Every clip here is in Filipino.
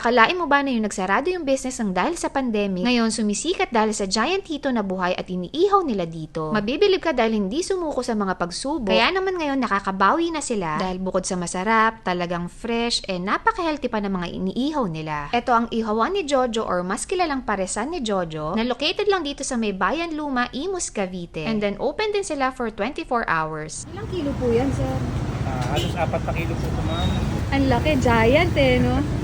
Akalain mo ba na yung nagsarado yung business ng dahil sa pandemic, ngayon sumisikat dahil sa giant hito na buhay at iniihaw nila dito? Mabibilib ka dahil hindi sumuko sa mga pagsubok. Kaya naman ngayon nakakabawi na sila dahil bukod sa masarap, talagang fresh, eh napaka-healthy pa ng mga iniihaw nila. Ito ang ihawan ni Jojo or mas kilalang paresan ni Jojo na located lang dito sa may Bayan Luma, Imus, Cavite. And then open din sila for 24 hours. Ilang kilo po yan, sir? Ah, halos apat na kilo po ito, ma'am. Ang laki, giant eh, no?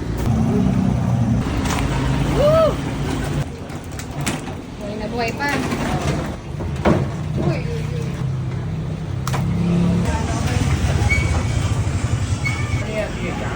Yeah.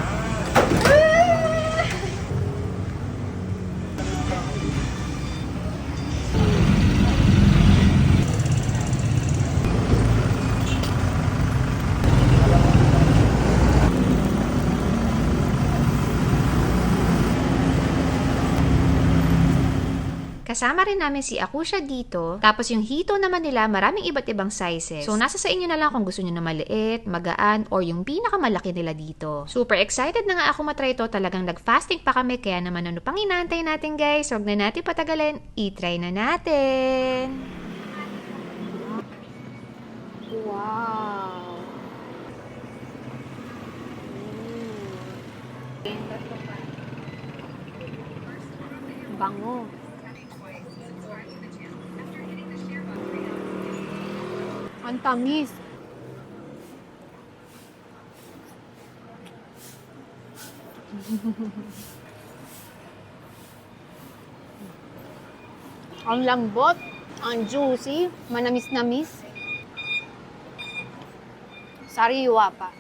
Kasama rin namin si Akusha dito. Tapos yung hito naman nila, maraming iba't ibang sizes. So, nasa sa inyo na lang kung gusto nyo na maliit, magaan, or yung pinakamalaki nila dito. Super excited na nga ako matry ito. Talagang nag-fasting pa kami. Kaya naman ano pang inaantay natin guys? Huwag na natin patagalin. I-try na natin. Wow. Mm. Bango. Ang tamis. ang lambot, ang juicy, manamis-namis. Sariwa pa.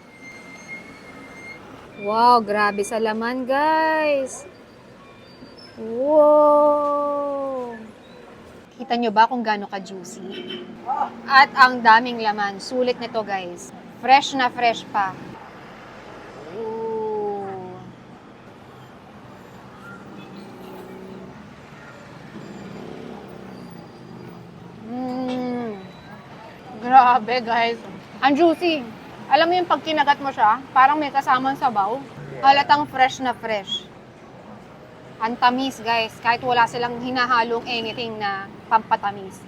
Wow, grabe sa laman, guys. Wow! Kita nyo ba kung gaano ka-juicy? At ang daming laman. Sulit nito, guys. Fresh na fresh pa. Mm. Grabe, guys. Ang juicy. Alam mo yung pag kinagat mo siya, parang may kasamang sabaw. Halatang fresh na fresh. Ang tamis, guys. Kahit wala silang hinahalong anything na pampatamis.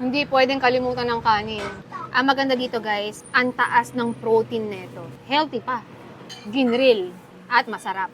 Hindi pwedeng kalimutan ng kanin. Ang maganda dito guys, ang taas ng protein nito. Healthy pa. Ginril. At masarap.